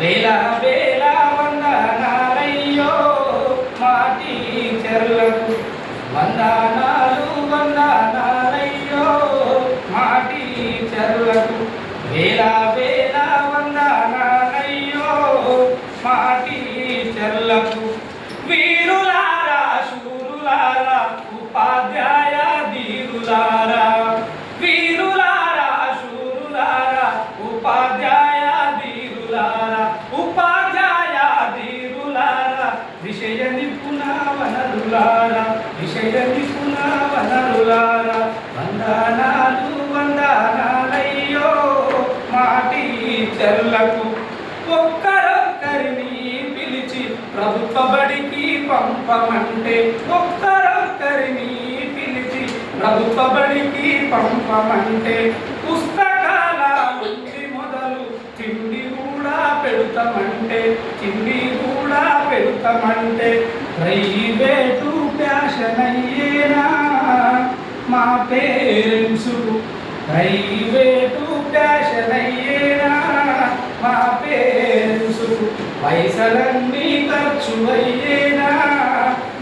వేల వేల వందనాలయ్యో మా టీచర్లకు వందనాలు వందనాలయ్యో మా టీచర్లకు వేల వేల వందనాలయ్యో మా టీచర్లకు వీరులారా శూరులారా ఉపాధ్యాయ ధీరులారా. వనరులారా విషయ నిపుణ వనరులారా వందనాలు వందనాలయ్యో మాటి చెల్లకు. ఒక్కరొక్కరిని పిలిచి ప్రభుత్వ బడికి పంపమంటే ఒక్కరొక్కరిని పిలిచి ప్రభుత్వ బడికి పంపమంటే పుస్తకాల నుండి మొదలు తిండి కూడా పెడతామంటే తిండి కూడా పెడతామంటే ప్రైవేటు ప్యాషన్ అయ్యేనా మా పేరెంట్స్ ప్రైవేటు ప్యాషన్ అయ్యేనా మా పేరెంట్స్ పైసలన్నీ ఖర్చు అయ్యేనా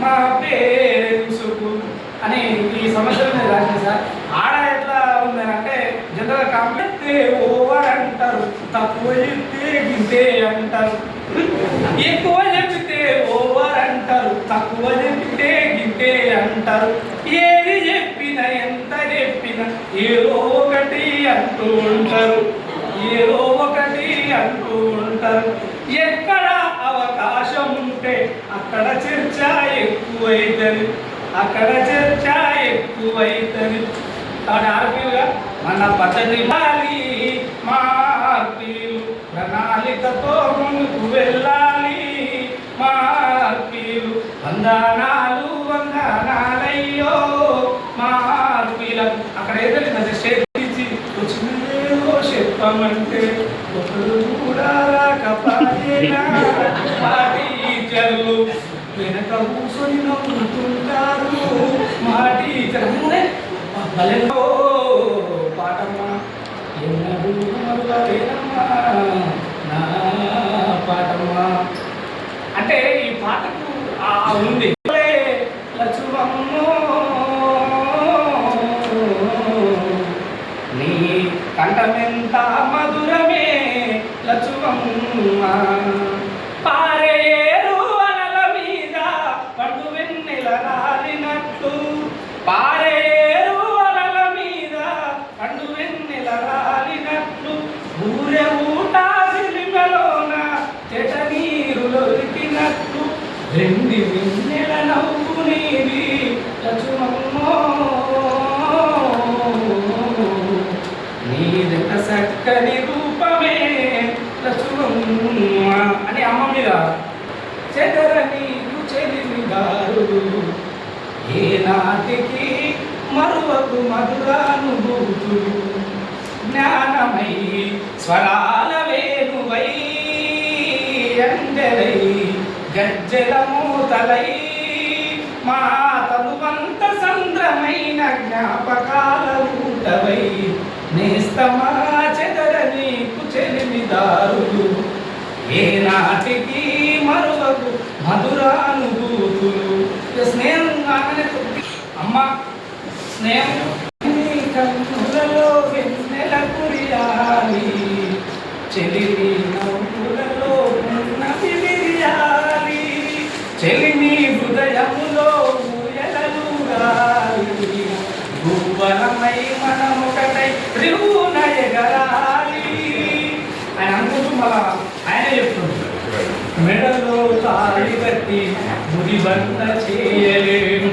మా పేరెంట్స్ అని ఈ సమస్యలు నేను రాసిన సార్. ఆడ ఎట్లా ఉందంటే జనరల్ కాంపితే ఓవర్ అంటారు తక్కువ చెప్తే గింతే అంటారు. ఎక్కువ చెప్తే అంటారు తక్కువ చెప్తే అంటారు. ఏది చెప్పిన ఎంత చెప్పిన ఏదో ఒకటి అంటూ ఉంటారు. ఏదో ఒకటి అంటూ ఉంటారు. ఎక్కడ అవకాశం ఉంటే అక్కడ చర్చ ఎక్కువైతుంది. అక్కడ చర్చ ఎక్కువైతుంది. కాబట్టి ఆర్పీలుగా మన పద్ధతి మా మార్పీలు ప్రణాళికతో వందనాలు వందనాలయ్యో మార్పీలకు అక్కడ ఏదైనా స్టేట్ ఇచ్చి వచ్చిందేమో చెప్పమంటే ఒకరు కూడా రాకపోయేనా? మా టీచర్లు వెనక కూర్చొని నవ్వుతుంటారు. మా టీచర్ భలే ఉంది. నీ కంఠమెంత మధు చక్కని రూపమే లక్ష్మమ్మ అని అమ్మ మీద చెదర నీకు చెలిమి గారు. ఏ నాటికి మరువకు మధురానుభూతులు జ్ఞానమై స్వరాల వేణువై అందెలై గజ్జల మూతలై మా తనువంత సంద్రమైన జ్ఞాపకాల ఊటవై నేస్తమా చెలిమిదారులు ఏ నాటికి మరువకు మధురానుభూతులు ఇక స్నేహం కాగానే కొద్ది అమ్మ స్నేహం కన్నులలో వెన్నెల కురియాలి. చెలిమి ఆయన చెప్తుంటాడు మెడలో తాళి కట్టి ముడి బంద చేయలేను